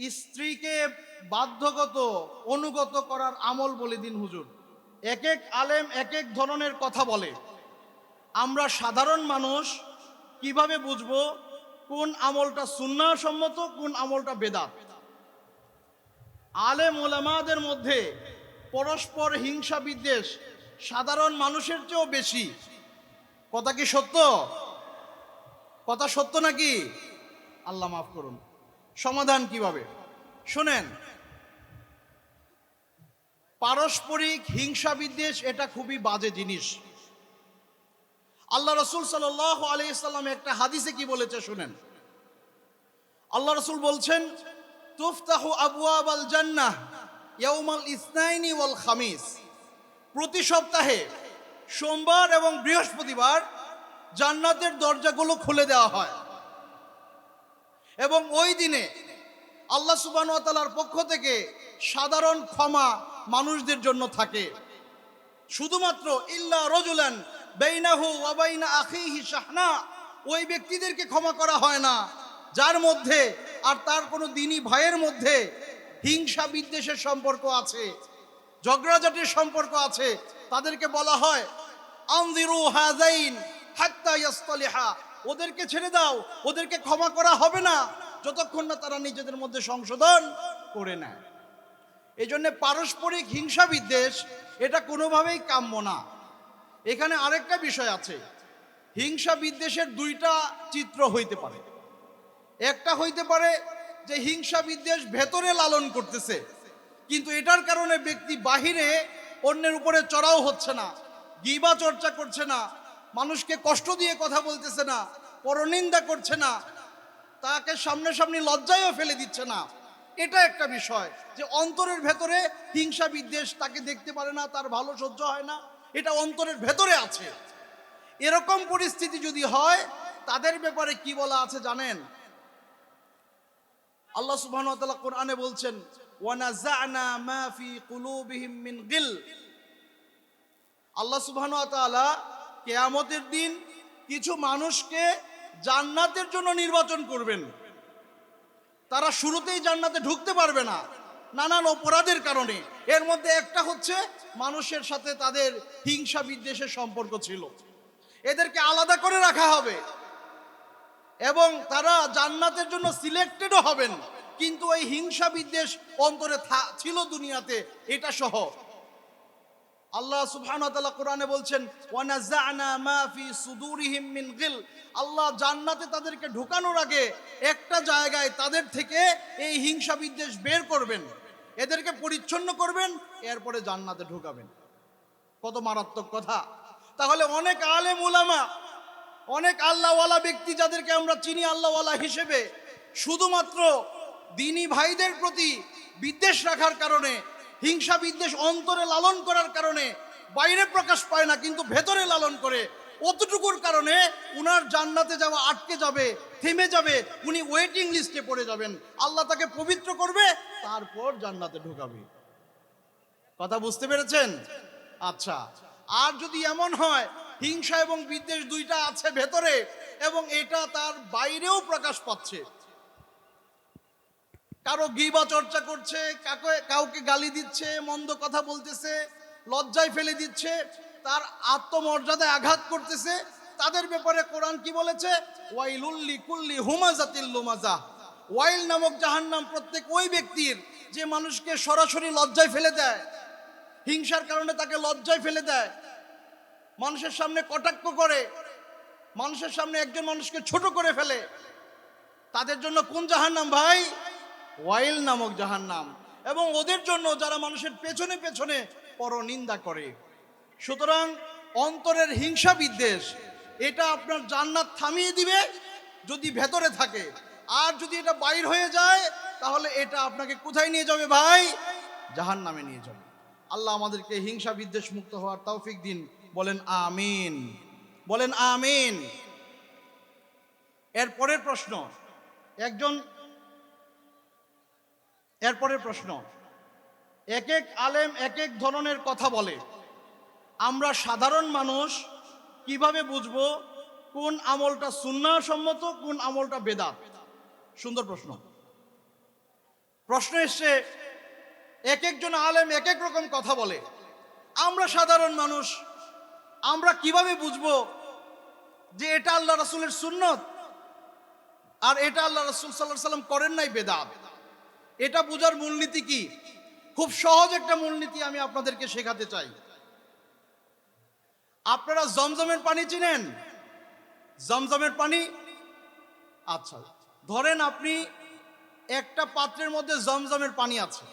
স্ত্রীকে বাধ্যগত, অনুগত করার আমল বলে দিন হুজুর। এক এক আলেম এক এক ধরনের কথা বলে। আমরা সাধারণ মানুষ কীভাবে বুঝব কোন আমলটা সুন্নাসম্মত কোন আমলটা বেদাত? আলেম ওলামাদের মধ্যে পরস্পর হিংসা বিদ্বেষ সাধারণ মানুষের চেয়েও বেশি। কথা কি সত্য? কথা সত্য নাকি? আল্লাহ মাফ করুন। সমাধান কীভাবে? শোনেন, পারস্পরিক হিংসা বিদ্বেষ এটা খুবই বাজে জিনিস। আল্লাহ রসুল সাল আলাইসাল্লাম একটা হাদিসে কি বলেছে শুনেন। আল্লাহ রসুল বলছেন, তুফতাহু আবুয়াব আল জান্নাহ ইয়াউমাল ইসনাইনি ওয়াল খামিস। প্রতি সপ্তাহে সোমবার এবং বৃহস্পতিবার জান্নাতের দরজাগুলো খুলে দেওয়া হয়। এবং ওই দিনে আল্লাহ সুবাহতালার পক্ষ থেকে সাধারণ ক্ষমা মানুষদের জন্য থাকে। শুধুমাত্র ইল্লা রজুলান বেইনাহু ওয়াবাইনা আখিহি শাহনা, ওই ব্যক্তিদেরকে ক্ষমা করা হয় না, যার মধ্যে আর তার কোনো দিনী ভাইয়ের মধ্যে হিংসা বিদ্বেষের সম্পর্ক আছে, ঝগড়াঝাটির সম্পর্ক আছে, তাদেরকে বলা হয়, আনজিরু হাজাইন হাত্তা ইয়াসতালিহা। ওদেরকে ছেড়ে দাও, ওদেরকে ক্ষমা করা হবে না। যতক্ষণ না তারা নিজেদের মধ্যে সংশোধন করে নেয়। এই জন্য পারস্পরিক হিংসা বিদ্বেষ, এটা কোনোভাবেই কাম্য না। এখানে আরেকটা বিষয় আছে। হিংসা বিদ্বেষের দুইটা চিত্র হইতে পারে। একটা হইতে পারে যে হিংসা বিদ্বেষ ভেতরে লালন করতেছে, কিন্তু এটার কারণে ব্যক্তি বাহিরে অন্যের উপরে চড়াও হচ্ছে না, গিবা চর্চা করছে না মানুষকে কষ্ট দিয়ে কথা বলতেছে না, পরনিন্দা করছে না, তাকে সামনে সামনাসামনি লজ্জায়ও ফেলে দিচ্ছে না। এটা একটা বিষয় যে অন্তরের ভেতরে হিংসা বিদ্বেষ তাকে দেখতে পারে না, তার ভালো সহ্য হয় না, এটা অন্তরের ভেতরে আছে। এরকম পরিস্থিতি যদি হয়, তাদের ব্যাপারে কি বলা আছে জানেন? আল্লাহ সুবহানাহু ওয়া তাআলা কোরআনে বলছেন ওয়ানাজানা মা ফি কুলুবিহিম মিন গিল। আল্লাহ সুবহানাহু ওয়া তাআলা কিয়ামতের দিন কিছু মানুষকে জান্নাতের জন্য নির্বাচন করবেন। তারা শুরুতেই জান্নাতে ঢুকতে পারবে না, নানান অপরাধের কারণে। এর মধ্যে একটা হচ্ছে মানুষের সাথে তাদের হিংসা বিদ্বেষের সম্পর্ক ছিল। এদেরকে আলাদা করে রাখা হবে এবং তারা জান্নাতের জন্য সিলেক্টেডও হবেন। কিন্তু ওই হিংসা বিদ্বেষ অন্তরে ছিল দুনিয়াতে, এটা সহ। আল্লাহ তাআলা কোরআনে বলছেন আল্লাহ জান্নাতে তাদেরকে ঢোকানোর আগে একটা জায়গায় তাদের থেকে এই হিংসা বিদ্বেষ বের করবেন, এদেরকে পরিচ্ছন্ন করবেন, এরপরে জান্নাতে ঢোকাবেন। কত মারাত্মক কথা। তাহলে অনেক আলেম উলামা, অনেক আল্লাহওয়ালা ব্যক্তি যাদেরকে আমরা চিনি আল্লাহওয়ালা হিসেবে, শুধুমাত্র দিনী ভাইদের প্রতি বিদ্বেষ রাখার কারণে হিংসা বিদ্বেষ অন্তরে লালন করার কারণে বাইরে প্রকাশ পায় না, কিন্তু ভেতরে লালন করে। অতটুকুর কারণে উনার জান্নাতে যাওয়া আটকে যাবে, থেমে যাবে, উনি ওয়েটিং লিস্টে পড়ে যাবেন। আল্লাহ তাকে পবিত্র করবে, তারপর জান্নাতে ঢোকাবে। কথা বুঝতে পেরেছেন? আচ্ছা আর যদি এমন হয়, হিংসা এবং বিদ্বেষ দুইটা আছে ভেতরে, এবং এটা তার বাইরেও প্রকাশ পাচ্ছে। কারও গিবা চর্চা করছে, কাকে, কাউকে গালি দিচ্ছে, মন্দ কথা বলতেছে, লজ্জায় ফেলে দিচ্ছে, তার আত্মমর্যাদায় আঘাত করতেছে, তাদের ব্যাপারে কোরআন কি বলেছে? ওয়াইলুল্লি কুল্লি হুমাজাতিল লুমাজা। ওয়াইল নামক জাহান্নাম প্রত্যেক ওই ব্যক্তির যে মানুষকে সরাসরি লজ্জায় ফেলে দেয়, হিংসার কারণে তাকে লজ্জায় ফেলে দেয়, মানুষের সামনে কটাক্ষ করে, মানুষের সামনে একজন মানুষকে ছোট করে ফেলে, তাদের জন্য কোন জাহান্নাম ভাই? ওয়াইল নামক জাহান্নাম। এবং ওদের জন্য যারা মানুষের পেছনে পেছনে পরনিন্দা করে। সুতরাং অন্তরের হিংসা বিদ্বেষ, এটা আপনার জান্নাত থামিয়ে দিবে যদি ভেতরে থাকে। আর যদি এটা বাইর হয়ে যায়, তাহলে এটা আপনাকে কোথায় নিয়ে যাবে ভাই? জাহান নামে নিয়ে যাবে। আল্লাহ আমাদেরকে হিংসা বিদ্বেষ মুক্ত হওয়ার তৌফিক দিন। বলেন আমিন। বলেন আমিন। এর পরের প্রশ্ন, একজন এরপরের প্রশ্ন এক এক আলেম এক এক ধরনের কথা বলে। আমরা সাধারণ মানুষ, কীভাবে বুঝব কোন আমলটা সুন্নাসম্মত কোন আমলটা বেদাত? সুন্দর প্রশ্ন। প্রশ্ন এসছে এক একজন আলেম এক এক রকম কথা বলে। আমরা সাধারণ মানুষ, আমরা কীভাবে বুঝব যে এটা আল্লাহ রাসুলের সুন্নত? আর এটা আল্লাহ রাসুল আলাইহি সাল্লাম করেন নাই বেদাত? এটা বোঝার মূলনীতি কি? খুব সহজ একটা মূলনীতি আমি আপনাদেরকে শেখাতে চাই। আপনারা জমজমের পানি চিনেন? জমজমের পানি? আচ্ছা ধরেন আপনি একটা পাত্রের মধ্যে জমজমের পানি আছে।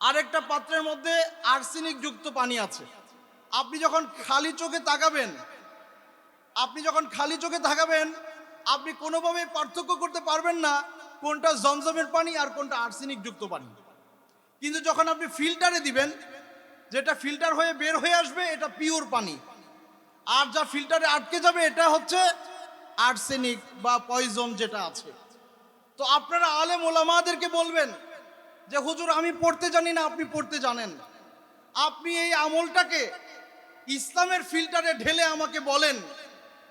আরেকটা পাত্রের মধ্যে আর্সেনিক যুক্ত পানি আছে। আপনি যখন খালি চোখে তাকাবেন, আপনি যখন খালি চোখে তাকাবেন, আপনি কোনোভাবে পার্থক্য করতে পারবেন না। কোনটা জমজমের পানি আর কোনটা আর্সেনিক যুক্ত পানি। কিন্তু যখন আপনি ফিল্টারে দিবেন, যেটা ফিল্টার হয়ে বের হয়ে আসবে, এটা পিওর পানি। আর যা ফিল্টারে আটকে যাবে, এটা হচ্ছে আর্সেনিক বা পয়জন যেটা আছে। তো আপনারা আলেম ওলামাদেরকে বলবেন যে, হুজুর, আমি পড়তে জানি না, আপনি পড়তে জানেন। আপনি এই আমলটাকে ইসলামের ফিল্টারে ঢেলে আমাকে বলেন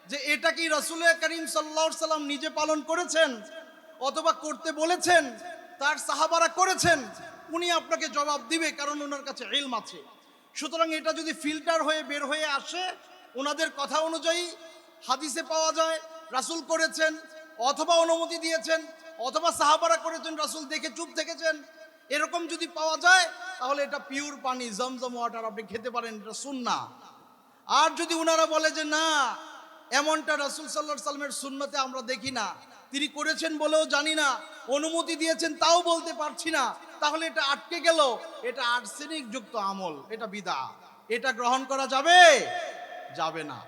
যে, এটা কি রসুল করিম সাল্লাহ সাল্লাম নিজে পালন করেছেন? অথবা করতে বলেছেন, তার সাহাবারা করেছেন, উনি আপনাকে জবাব দিবে কারণ ওনার কাছে এলম আছে। সুতরাং এটা যদি ফিল্টার হয়ে বের হয়ে আসে, ওনাদের কথা অনুযায়ী হাদিসে পাওয়া যায়, রাসূল করেছেন, অথবা অনুমতি দিয়েছেন, অথবা সাহাবারা করেছেন, রাসূল দেখে চুপ থেকেছেন, এরকম যদি পাওয়া যায়, তাহলে এটা পিওর পানি, জমজম ওয়াটার আপনি খেতে পারেন, এটা সুন্না আর যদি ওনারা বলে যে না, এমনটা রাসূল আলাইহি সাল্লামের সুন্নতে আমরা দেখি না তিনি করেছেন বলেও জানি না, অনুমতি দিয়েছেন তাও বলতে পারছি না। তাহলে এটা আটকে গেল, এটা আর্সেনিক যুক্ত আমল, এটা বিদা। এটা গ্রহণ করা যাবে? যাবে না।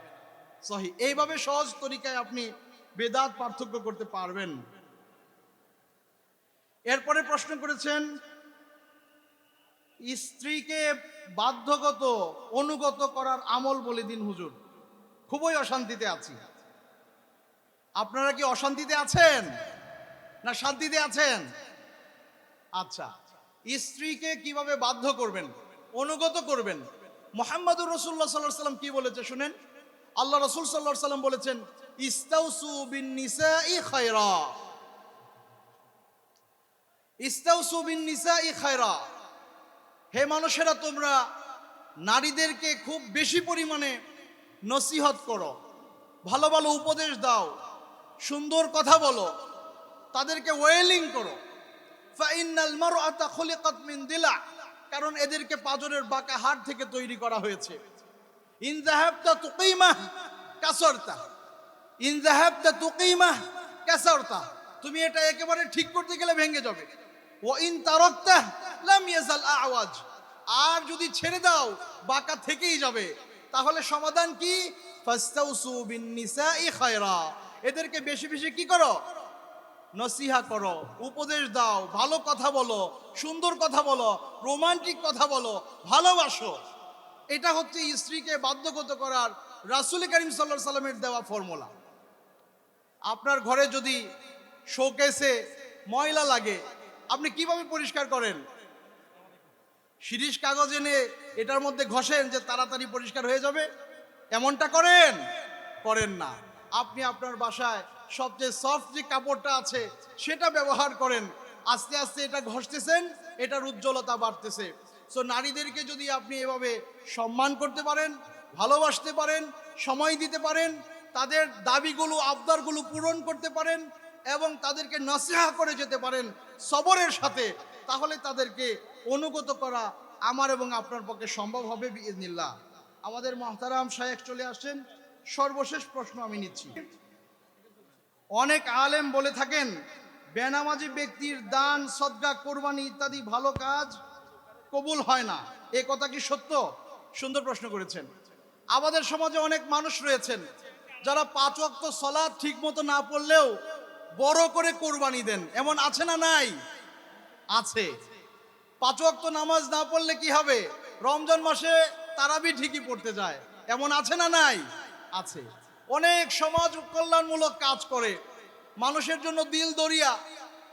সহি, এইভাবে সহজ তরিকায় আপনি বেদাত পার্থক্য করতে পারবেন। এরপরে প্রশ্ন করেছেন, স্ত্রীকে বাধ্যগত, অনুগত করার আমল বলে দিন হুজুর। খুবই অশান্তিতে আছি। আপনারা কি অশান্তিতে আছেন? না শান্তিতে আছেন? আচ্ছা স্ত্রীকে কীভাবে বাধ্য করবেন? অনুগত করবেন? মোহাম্মদুর রসুল্লাহ সাল্লাহ সাল্লাম কি বলেছে শুনেন? আল্লাহ রসুল সাল্লাহ সাল্লাম বলেছেন, ইস্তাউসু বিন নিসাই খায়রা। ইস্তাউসু বিন নিসাই খায়রা। হে মানুষেরা, তোমরা নারীদেরকে খুব বেশি পরিমাণে নসিহত করো, ভালো ভালো উপদেশ দাও। সুন্দর কথা বলো। তাদেরকে ওয়েলিং করো। ফাইনাল মারআতা খুলিকাত মিন দিলা। কারণ এদেরকে পাজরের বাঁকা হাড় থেকে তৈরি করা হয়েছে। ইন যাহাবতা তুকিমা, কাসরতা। ইন যাহাবতা তুকিমা, কাসরতা। তুমি এটা একেবারে ঠিক করতে গেলে ভেঙে যাবে। ও ইন তারাকতা লাম ইয়াজাল আওয়াজ। আর যদি ছেড়ে দাও, বাঁকা থেকেই যাবে। তাহলে সমাধান কি? ফাস্তাউসু বিন নিসাই খায়রা। এদেরকে বেশি বেশি কি করো? নসিহা করো, উপদেশ দাও, ভালো কথা বলো, সুন্দর কথা বলো, রোমান্টিক কথা বলো, ভালোবাসো। এটা হচ্ছে স্ত্রীকে বাধ্যগত করার রাসুল করিম সাল্লাহ সাল্লামের দেওয়া ফর্মুলা। আপনার ঘরে যদি শোকেসে ময়লা লাগে, আপনি কীভাবে পরিষ্কার করেন? শিরিষ কাগজ এনে এটার মধ্যে ঘষেন যে তাড়াতাড়ি পরিষ্কার হয়ে যাবে? এমনটা করেন? করেন না। আপনি আপনার বাসায় সবচেয়ে সফট যে কাপড়টা আছে সেটা ব্যবহার করেন। আস্তে আস্তে এটা ঘষতেছেন, এটার উজ্জ্বলতা বাড়তেছে। সো নারীদেরকে যদি আপনি এভাবে সম্মান করতে পারেন, ভালোবাসতে পারেন, সময় দিতে পারেন, তাদের দাবিগুলো, আবদারগুলো পূরণ করতে পারেন এবং তাদেরকে নসিহা করে যেতে পারেন সবরের সাথে, তাহলে তাদেরকে অনুগত করা আমার এবং আপনার পক্ষে সম্ভব হবে বিইজনিল্লাহ আমাদের মহতারাম শায়েখ চলে আসছেন সর্বশেষ প্রশ্ন আমি নিচ্ছি। অনেক আলেম বলে থাকেন, বেনামাজি ব্যক্তির দান, সদকা, কোরবানি ইত্যাদি ভালো কাজ কবুল হয় না। এ কথা কি সত্য? সুন্দর প্রশ্ন করেছেন। আমাদের সমাজে অনেক মানুষ রয়েছেন, যারা পাঁচ ওয়াক্ত সলাদ ঠিক মতো না পড়লেও বড় করে কোরবানি দেন। এমন আছে না নাই? আছে। পাঁচ ওয়াক্ত নামাজ না পড়লে কি হবে? রমজান মাসে তারাবি ঠিকই পড়তে যায়। এমন আছে না নাই? আছে। অনেক সমাজ কল্যাণমূলক কাজ করে। মানুষের জন্য দিল দরিয়া।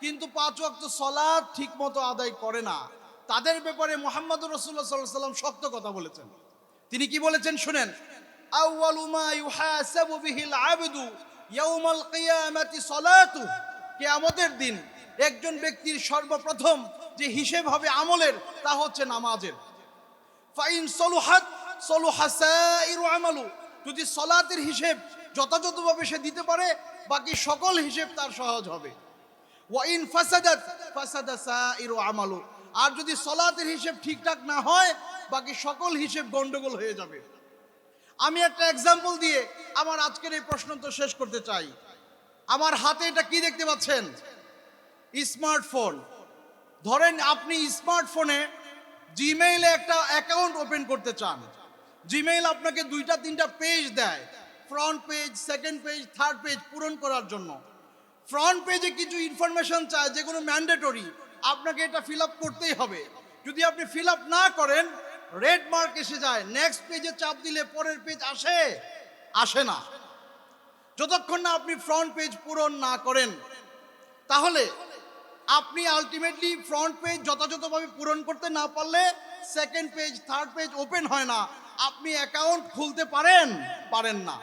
কিন্তু পাঁচ ওয়াক্ত সলাদ ঠিক মতো আদায় করে না। তাদের ব্যাপারে মোহাম্মদ রসুল্লাহ সাল্লাহ সাল্লাম শক্ত কথা বলেছেন। তিনি কি বলেছেন শুনেন? আউয়ালু মা ইউহাসাবু বিহিল আবদু ইয়াউমাল কিয়ামাতি সালাতু। দিন একজন ব্যক্তির সর্বপ্রথম যে হিসেব হবে আমলের, তা হচ্ছে নামাজের। ফাইন সলুহাত সলুহা সাইরু আমালু। যদি সলাতের হিসেব যথাযথভাবে সে দিতে পারে, বাকি সকল হিসেব তার সহজ হবে। ওয়াইন ফাসাদাত, ফাসাদা সাইরু আমালু। আর যদি সলাতের হিসেব ঠিকঠাক না হয়, বাকি সকল হিসেব গন্ডগোল হয়ে যাবে। আমি একটা এক্সাম্পল দিয়ে আমার আজকের এই প্রশ্ন তো শেষ করতে চাই। আমার হাতে এটা কি দেখতে পাচ্ছেন? স্মার্টফোন। ধরেন আপনি স্মার্টফোনে জিমেইলে একটা অ্যাকাউন্ট ওপেন করতে চান। জিমেইল আপনাকে দুইটা, তিনটা পেজ দেয়। Front page second page third page পূরণ করার জন্য। ফ্রন্ট পেজে কিছু ইনফরমেশন চায় যেগুলো ম্যান্ডেটরি আপনাকে এটা ফিল আপ করতেই হবে। যদি আপনি ফিল আপ না করেন রেড মার্ক এসে যায়। নেক্সট পেজে চাপ দিলে পরের পেজ আসে? আসে না। যতক্ষণ না আপনি ফ্রন্ট পেজ পূরণ না করেন, তাহলে আপনি আলটিমেটলি ফ্রন্ট পেজ যথাযথভাবে পূরণ করতে না পারলে second page third page open হয় না। আপনি অ্যাকাউন্ট খুলতে পারেন? পারেন না।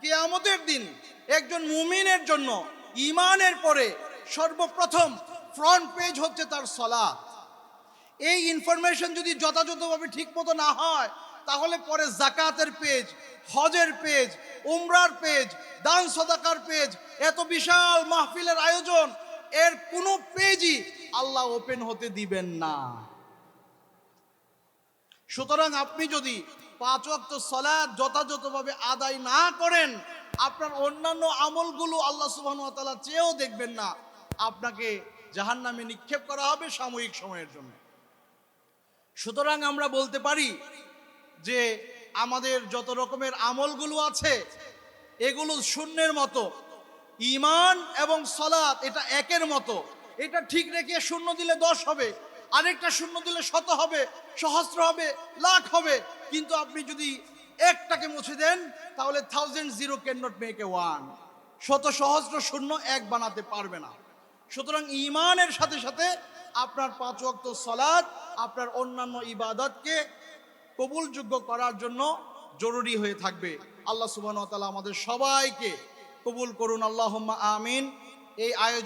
কেয়ামতের দিন একজন মুমিনের জন্য ইমানের পরে সর্বপ্রথম ফ্রন্ট পেজ হচ্ছে তার সলাৎ। এই ইনফরমেশন যদি যথাযথভাবে ঠিক মতো না হয়, তাহলে পরে জাকাতের পেজ হজের পেজ উমরার পেজ দান সদাকার পেজ এত বিশাল মাহফিলের আয়োজন, এর কোনো পেজই আল্লাহ ওপেন হতে দিবেন না। সুতরাং আপনি যদি পাঁচ ওয়াক্ত সলাদ যথাযথভাবে আদায় না করেন, আপনার অন্যান্য আমলগুলো আল্লাহ সুবহান ওয়া তাআলা চেয়েও দেখবেন না। আপনাকে জাহান্নামে নিক্ষেপ করা হবে সাময়িক সময়ের জন্য। সুতরাং আমরা বলতে পারি যে আমাদের যত রকমের আমলগুলো আছে, এগুলো শূন্যের মতো। ইমান এবং সলাৎ এটা একের মতো। এটা ঠিক রেখে শূন্য দিলে দশ হবে। আরেকটা শূন্য দিলে শত হবে, সহস্র হবে, লাখ হবে। কিন্তু আপনি যদি একটাকে মুছে দেন, তাহলে thousand zero can not make a one শত সহস্র শূন্য এক বানাতে পারবে না। সুতরাং ইমানের সাথে সাথে আপনার পাঁচ ওয়াক্ত সলাদ আপনার অন্যান্য ইবাদতকে কবুলযোগ্য করার জন্য জরুরি হয়ে থাকবে। আল্লাহ তাআলা আমাদের সবাইকে কবুল করুন। আল্লাহুম্মা আমিন। এই আয়োজন